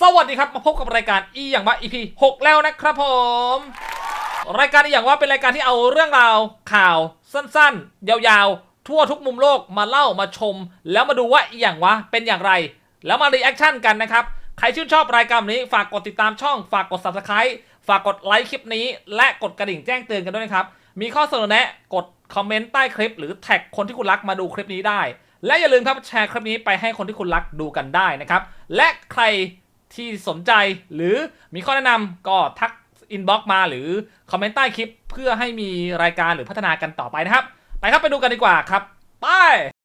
สวัสดีครับมาพบกับรายการอีอย่างว่า EP 6 แล้วนะครับผม รายการอีอย่างว่าเป็นรายการที่เอาเรื่องราวข่าวสั้นๆ ยาวๆ ทั่วทุกมุมโลกมาเล่ามาชม แล้วมาดูว่าอีอย่างวะเป็นอย่างไร แล้วมารีแอคชั่นกันนะครับ ใครชื่นชอบรายการนี้ฝากกดติดตามช่อง ฝากกด subscribe ฝากกดไลค์คลิปนี้ และกดกระดิ่งแจ้งเตือนกันด้วยนะครับมีข้อเสนอแนะกดคอมเมนต์ใต้คลิป หรือแท็กคนที่คุณรักมาดูคลิปนี้ได้ และอย่าลืมครับแชร์คลิปนี้ไปให้คนที่คุณรักดูกันได้นะครับและใคร ที่สนใจหรือมีข้อแนะนำก็ทักอินบ็อกมาหรือคอมเมนต์ใต้คลิป เพื่อให้มีรายการหรือพัฒนากันต่อไปนะครับ ไปครับไปดูกันดีกว่าครับ ไป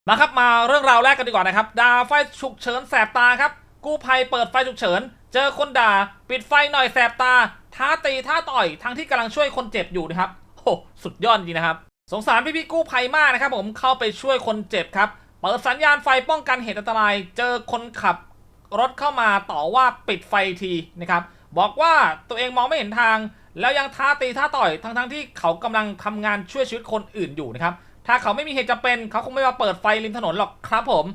มาครับมาเรื่องราวแรกกันดีกว่านะครับดาไฟฉุกเฉินแสบตาครับ กู้ภัยเปิดไฟฉุกเฉิน เจอคนด่า ปิดไฟหน่อยแสบตา ท้าตีท้าต่อย ทั้งที่กำลังช่วยคนเจ็บอยู่นะครับโอ้สุดยอดจริงนะครับ สงสารพี่ๆกู้ภัยมากนะครับ ผมเข้าไปช่วยคนเจ็บครับเปิดสัญญาณไฟป้องกันเหตุอันตราย เจอคนขับ รถเข้ามาต่อว่าปิดไฟทีนะครับบอกว่าตัวเองมองไม่เห็นทาง แล้วยังท้าตีท้าต่อยทั้งๆที่เขากำลังทำงานช่วยชีวิตคนอื่นอยู่นะครับถ้าเขาไม่มีเหตุจำเป็นเขาคงไม่มาเปิดไฟริมถนนหรอกครับผม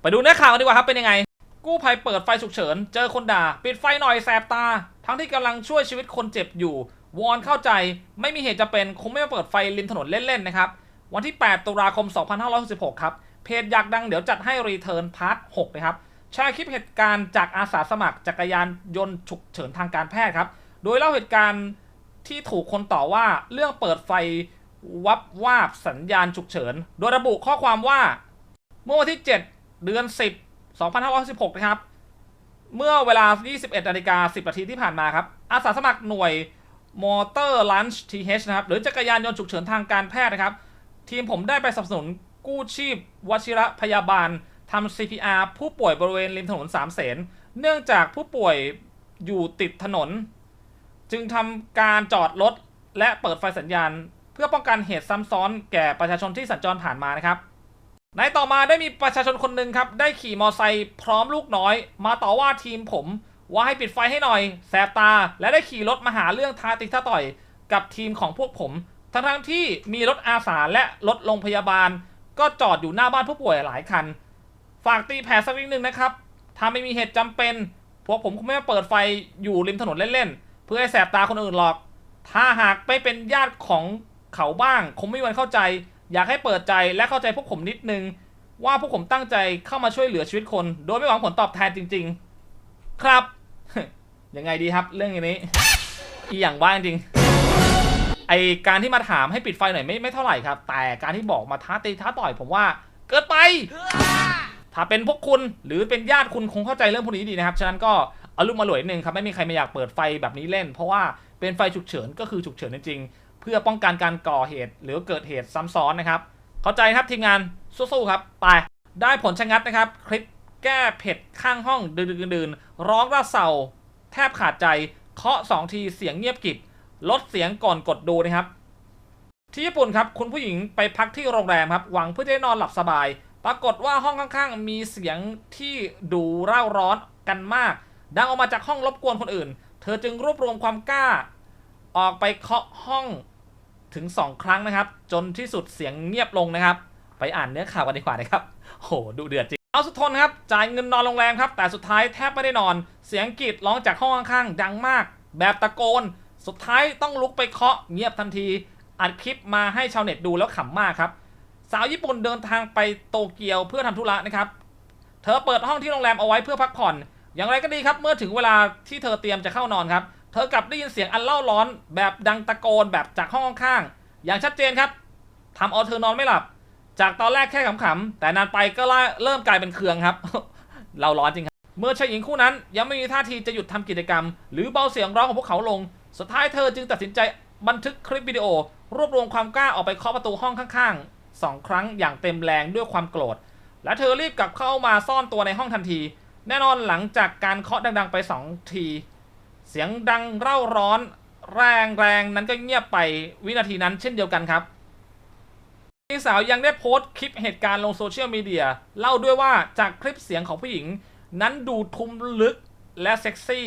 ไปดูเนื้อข่าวกันดีกว่าครับเป็นยังไง กู้ภัยเปิดไฟฉุกเฉิน เจอคนด่า ปิดไฟหน่อยแสบตา ทั้งที่กำลังช่วยชีวิตคนเจ็บอยู่ วอนเข้าใจไม่มีเหตุจำเป็นคงไม่มาเปิดไฟริมถนนเล่นๆนะครับวันที่ 8 ตุลาคม 2566 ครับเพจอยากดังเดี๋ยวจัดให้รีเทิร์นพาร์ท6นะครับ แชร์คลิปเหตุการณ์จากอาสาสมัครจักรยานยนต์ฉุกเฉินทางการแพทย์ครับ โดยเล่าเหตุการณ์ที่ถูกคนต่อว่าเรื่องเปิดไฟวับวาบสัญญาณฉุกเฉิน โดยระบุข้อความว่า เมื่อวันที่ 7 เดือน 10 2516 นะครับ เมื่อเวลา 21นาฬิกา10นาทีที่ผ่านมาครับ อาสาสมัครหน่วยมอเตอร์ลันช์ทีเนะครับ หรือจักรยานยนต์ฉุกเฉินทางการแพทย์นะครับ ทีมผมได้ไปสนับสนุนกู้ชีพวชิระพยาบาล ทำ CPR ผู้ป่วยบริเวณริมถนนสามเสนเนื่องจากผู้ป่วยอยู่ติดถนน จึงทำการจอดรถและเปิดไฟสัญญาณ เพื่อป้องกันเหตุซ้ำซ้อนแก่ประชาชนที่สัญจรผ่านมานะครับในต่อมาได้มีประชาชนคนหนึ่งครับ ได้ขี่มอไซค์พร้อมลูกน้อย มาต่อว่าทีมผม ว่าให้ปิดไฟให้หน่อย แสบตา และได้ขี่รถมาหาเรื่องท้าติท้าต่อย กับทีมของพวกผม ทั้งทั้งๆที่มีรถอาสาและรถโรงพยาบาล ก็จอดอยู่หน้าบ้านผู้ป่วยหลายคัน ฝากตีแผ่สักนิดนึงนะครับ ถ้าไม่มีเหตุจำเป็น พวกผมคงไม่มาเปิดไฟอยู่ริมถนนเล่นๆ เพื่อให้แสบตาคนอื่นหรอก ถ้าหากไม่เป็นญาติของเขาบ้าง คงไม่มีวันเข้าใจ อยากให้เปิดใจและเข้าใจพวกผมนิดนึง ว่าพวกผมตั้งใจเข้ามาช่วยเหลือชีวิตคน โดยไม่หวังผลตอบแทนจริง ๆ ครับ ยังไงดีครับ เรื่องอย่างนี้ อีอย่างว่าจริงๆไอการที่มาถามให้ปิดไฟหน่อยไม่ไม่เท่าไหร่ครับ แต่การที่บอกมาท้าตีท้าต่อยผมว่า เกินไป ถ้าเป็นพวกคุณหรือเป็นญาติคุณคงเข้าใจเรื่องพวกนี้ดีนะครับ ฉะนั้นก็อาลูกมาหลวยหนึ่งครับไม่มีใครไม่อยากเปิดไฟแบบนี้เล่น เพราะว่าเป็นไฟฉุกเฉินก็คือฉุกเฉินจริงๆเพื่อป้องกันการก่อเหตุ หรือเกิดเหตุซ้ำซ้อนนะครับ เข้าใจครับทีมงานสู้ๆครับไปได้ผลชะงัดนะครับ คลิปแก้เผ็ดข้างห้องดื่นๆร้องระเสาแทบขาดใจเคาะสองทีเสียงเงียบกิบลดเสียงก่อนกดดูนะครับ ที่ญี่ปุ่นครับคุณผู้หญิงไปพักที่โรงแรมครับหวังเพื่อจะได้นอนหลับสบาย ปรากฏว่าห้องข้างๆ มีเสียงที่ดูเร่าร้อนกันมาก ดังออกมาจากห้องรบกวนคนอื่น เธอจึงรวบรวมความกล้า ออกไปเคาะห้องถึง2ครั้งนะครับ จนที่สุดเสียงเงียบลงนะครับ ไปอ่านเนื้อข่าวกันดีกว่านะครับโหดูเดือดจริงเอาสุดทนครับ จ่ายเงินนอนโรงแรมครับ แต่สุดท้ายแทบไม่ได้นอน เสียงกรีดร้องจากห้องข้างๆ ดังมาก แบบตะโกน สุดท้ายต้องลุกไปเคาะเงียบทันที อัดคลิปมาให้ชาวเน็ตดูแล้วขำมากครับ สาวญี่ปุ่นเดินทางไปโตเกียวเพื่อทำธุระนะครับ เธอเปิดห้องที่โรงแรมเอาไว้เพื่อพักผ่อน อย่างไรก็ดีครับ เมื่อถึงเวลาที่เธอเตรียมจะเข้านอนครับ เธอกลับได้ยินเสียงอันเล่าร้อนแบบดังตะโกนแบบจากห้องข้างๆอย่างชัดเจนครับทำเอาเธอนอนไม่หลับ จากตอนแรกแค่ขำๆแต่นานไปก็เริ่มกลายเป็นเคืองครับ เราร้อนจริงครับ เมื่อชายหญิงคู่นั้นยังไม่มีท่าทีจะหยุดทำกิจกรรม หรือเบาเสียงร้องของพวกเขาลง สุดท้ายเธอจึงตัดสินใจบันทึกคลิปวิดีโอ รวบรวมความกล้าออกไปเคาะประตูห้องข้างๆ สองครั้งอย่างเต็มแรงด้วยความโกรธ และเธอรีบกลับเข้ามาซ่อนตัวในห้องทันที แน่นอนหลังจากการเคาะดังๆไปสองที เสียงดังเร่าร้อน แรงแรงนั้นก็เงียบไปวินาทีนั้นเช่นเดียวกันครับหญิงสาวยังได้โพสต์คลิปเหตุการณ์ลงโซเชียลมีเดียเล่าด้วยว่าจากคลิปเสียงของผู้หญิง นั้นดูทุ้มลึกและเซ็กซี่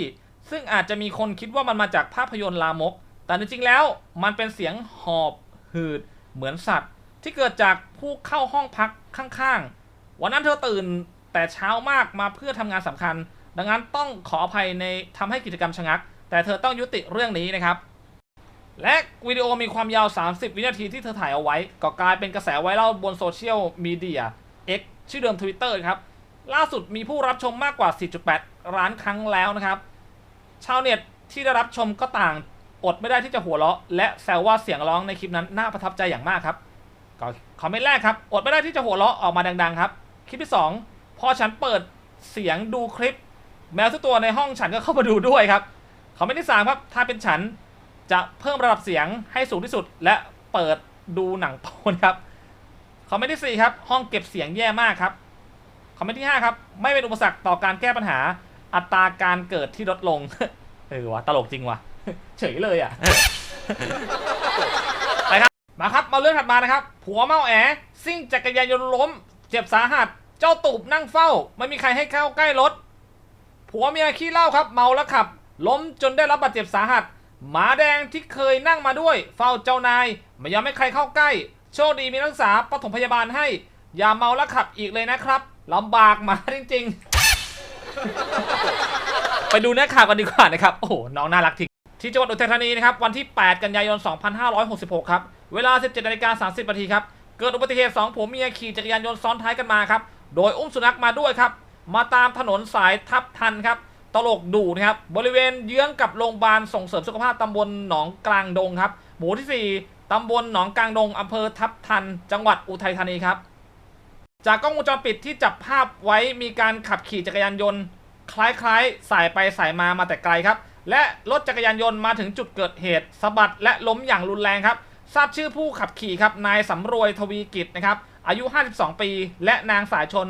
ซึ่งอาจจะมีคนคิดว่ามันมาจากภาพยนตร์ลามก แต่จริงๆแล้วมันเป็นเสียงหอบหืดเหมือนสัตว์ ที่เกิดจากผู้เข้าห้องพักข้างๆ วันนั้นเธอตื่นแต่เช้ามากมาเพื่อทำงานสำคัญ ดังนั้นต้องขออภัยในทำให้กิจกรรมชะงัก แต่เธอต้องยุติเรื่องนี้นะครับ และวิดีโอมีความยาว 30 วินาทีที่เธอถ่ายเอาไว้ ก็กลายเป็นกระแสไวรัลบนโซเชียลมีเดีย X ชื่อเดิม Twitter ครับ ล่าสุดมีผู้รับชมมากกว่า 4.8 ล้านครั้งแล้วนะครับ ชาวเน็ตที่ได้รับชมก็ต่างอดไม่ได้ที่จะหัวเราะ และแซวว่าเสียงร้องในคลิปนั้นน่าประทับใจอย่างมากครับ ก็คอมเมนต์แรกครับ อดไม่ได้ที่จะหัวเราะออกมาดังๆครับ คลิปที่ 2 พอฉันเปิดเสียงดูคลิป แมวทุกตัวในห้องฉันก็เข้ามาดูด้วยครับ คอมเมนต์ที่ 3 ครับ ถ้าเป็นฉันจะเพิ่มระดับเสียงให้สูงที่สุด และเปิดดูหนังโป๊ครับ คอมเมนต์ที่ 4 ครับ ห้องเก็บเสียงแย่มากครับ คอมเมนต์ที่ 5 ครับ ไม่เป็นอุปสรรคต่อการแก้ปัญหา อัตราการเกิดที่ลดลง เออวะตลกจริงวะเฉยเลยอะ มาครับมาเรื่องถัดมานะครับ ผัวเมาแอซิ่งจักรยานยนต์ล้ม เจ็บสาหัส เจ้าตูบนั่งเฝ้า ไม่มีใครให้เข้าใกล้รถ ผัวเมียขี้เหล้าครับ เมาแล้วขับ ล้มจนได้รับบาดเจ็บสาหัส หมาแดงที่เคยนั่งมาด้วย เฝ้าเจ้านาย ไม่ยอมให้ใครเข้าใกล้ โชคดีมีนักศึกษาปฐมพยาบาลให้ อย่าเมาแล้วขับอีกเลยนะครับลำบากหมาจริง ๆ ไปดูเนื้อข่าวกันดีกว่านะครับ โอ้โหน้องน่ารักจริงที่จังหวัดอุทัยธานีนะครับวันที่ 8 กันยายน 2566 ครับ เวลา 17นาฬิกา30นาทีครับ เกิดอุบัติเหตุ2ผัวเมียขี่จักรยานยนต์ซ้อนท้ายกันมาครับ โดยอุ้มสุนัขมาด้วยครับ มาตามถนนสายทับทันครับ ตลกดูนะครับ บริเวณเยื้องกับโรงพยาบาลส่งเสริมสุขภาพตำบลหนองกลางดงครับ หมู่ที่ 4ตำบลหนองกลางดงอำเภอทับทัน จังหวัดอุทัยธานีครับ จากกล้องวงจรปิดที่จับภาพไว้มีการขับขี่จักรยานยนต์ คล้ายๆ สายไปสายมามาแต่ไกลครับ และรถจักรยานยนต์มาถึงจุดเกิดเหตุสะบัดและล้มอย่างรุนแรงครับ ทราบชื่อผู้ขับขี่ครับนายสำรวยทวีกิจนะครับอายุ 52 ปี และนางสายชน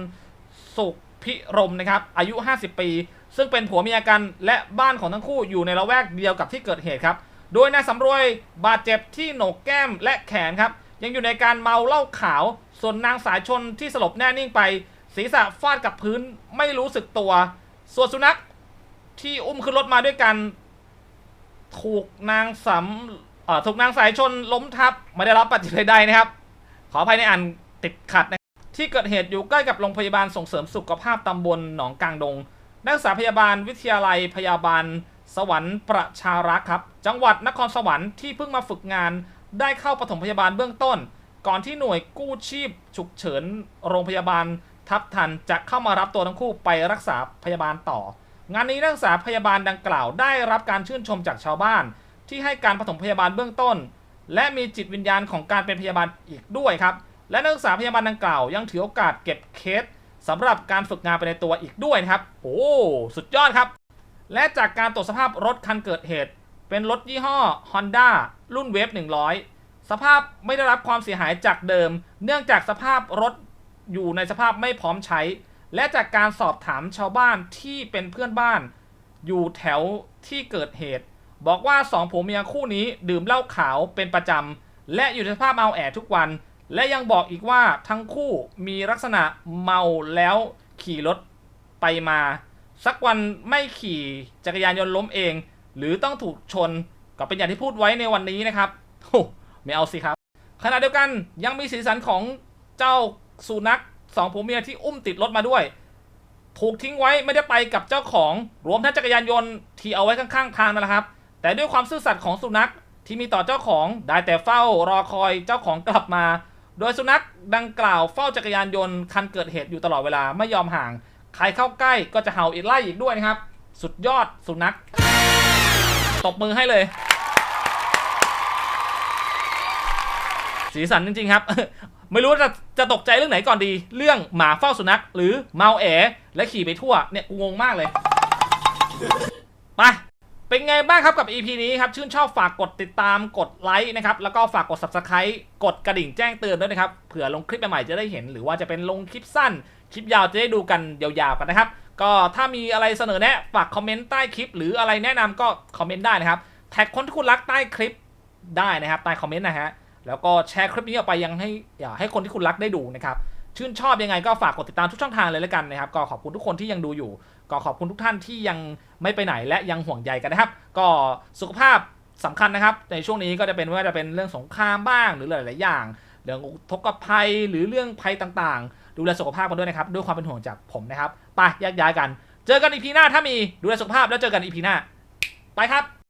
สุขพิรมนะครับอายุ 50 ปี ซึ่งเป็นผัวเมียกันและบ้านของทั้งคู่อยู่ในละแวกเดียวกับที่เกิดเหตุครับโดยนายสำรวยบาดเจ็บที่โหนกแก้มและแขนครับยังอยู่ในการเมาเหล้าขาว ส่วนนางสายชนที่สลบแน่นิ่งไป ศีรษะฟาดกับพื้นไม่รู้สึกตัว ส่วนสุนัขที่อุ้มขึ้นรถมาด้วยกัน ถูกนางสำ ถูกนางสายชนล้มทับไม่ได้รับบาดเจ็บใดๆนะครับ ขออภัยในอ่านติดขัดนะที่เกิดเหตุอยู่ใกล้กับโรงพยาบาลส่งเสริมสุขภาพตำบลหนองกลางดง นักศึกษาพยาบาลวิทยาลัยพยาบาล สวรรค์ประชารักษ์ครับ จังหวัดนครสวรรค์ที่เพิ่งมาฝึกงานได้เข้าปฐมพยาบาลเบื้องต้น ก่อนที่หน่วยกู้ชีพ ฉุกเฉินโรงพยาบาลทับทันจะเข้ามารับตัวทั้งคู่ไปรักษาพยาบาลต่อ งานนี้นักศึกษาพยาบาลดังกล่าวได้รับการชื่นชมจากชาวบ้าน ที่ให้การปฐมพยาบาลเบื้องต้น และมีจิตวิญญาณของการเป็นพยาบาลอีกด้วยครับ และนักศึกษาพยาบาลดังกล่าว ยังถือโอกาสเก็บเคสสำหรับการฝึกงานไปในตัวอีกด้วยนะครับ โอ้สุดยอดครับ และจากการตรวจสภาพรถคันเกิดเหตุ เป็นรถยี่ห้อ Honda รุ่นเวฟ100 สภาพไม่ได้รับความเสียหายจากเดิม เนื่องจากสภาพรถอยู่ในสภาพไม่พร้อมใช้ และจากการสอบถามชาวบ้านที่เป็นเพื่อนบ้าน อยู่แถวที่เกิดเหตุ บอกว่าสองผัวเมียคู่นี้ดื่มเหล้าขาวเป็นประจำ และอยู่ในสภาพเมาแอทุกวัน และยังบอกอีกว่าทั้งคู่มีลักษณะเมาแล้วขี่รถไปมา สักวันไม่ขี่จักรยานยนต์ล้มเอง หรือต้องถูกชนก็เป็นอย่างที่พูดไว้ในวันนี้นะครับโอ้ไม่เอาสิครับขณะเดียวกันยังมีสีสันของเจ้าสุนัขสองผัวเมียที่อุ้มติดรถมาด้วย ถูกทิ้งไว้ไม่ได้ไปกับเจ้าของรวมทั้งจักรยานยนต์ที่เอาไว้ข้างๆทางนั่นแหละครับ แต่ด้วยความซื่อสัตย์ของสุนัขที่มีต่อเจ้าของได้แต่เฝ้ารอคอยเจ้าของกลับมา โดยสุนัขดังกล่าวเฝ้าจักรยานยนต์คันเกิดเหตุอยู่ตลอดเวลาไม่ยอมห่าง ใครเข้าใกล้ก็จะเห่าอีกไล่อีกด้วยนะครับ สุดยอดสุนัขตบมือให้เลย สีสันจริงๆครับ ไม่รู้จะจะตกใจเรื่องไหนก่อนดี เรื่องหมาเฝ้าสุนัขหรือเมาแอ และขี่ไปทั่วเนี่ยกูงงมากเลย ไป เป็นไงบ้างครับกับ EP นี้ครับ ชื่นชอบฝากกดติดตามกดไลค์นะครับ แล้วก็ฝากกด Subscribe กดกระดิ่งแจ้งเตือนด้วยนะครับ เผื่อลงคลิปใหม่ๆจะได้เห็น หรือว่าจะเป็นลงคลิปสั้น คลิปยาวจะได้ดูกันยาวๆกันนะครับ ก็ถ้ามีอะไรเสนอแนะฝากคอมเมนต์ใต้คลิป หรืออะไรแนะนำก็คอมเมนต์ได้นะครับ แท็กคนที่คุณรักใต้คลิปได้นะครับ ใต้คอมเมนต์นะฮะ แล้วก็แชร์คลิปนี้ออกไปยังให้อยาให้คนที่คุณรักได้ดูนะครับ ชื่นชอบยังไงก็ฝากกดติดตามทุกช่องทางเลยแล้วกันนะครับ ก็ขอบคุณทุกคนที่ยังดูอยู่ ก็ขอบคุณทุกท่านที่ยังไม่ไปไหนและยังห่วงใยกันนะครับ ก็สุขภาพสำคัญนะครับ ในช่วงนี้ก็จะเป็นว่าจะเป็นเรื่องสงครามบ้างหรือหลาย ๆ อย่าง เรื่องทกภัยหรือเรื่องภัยต่าง ๆ ดูแลสุขภาพกันด้วยนะครับ ด้วยความเป็นห่วงจากผมนะครับ ไปแยกย้ายกัน เจอกันอีพีหน้าถ้ามีดูแลสุขภาพแล้วเจอกันอีพีหน้า ไปครับ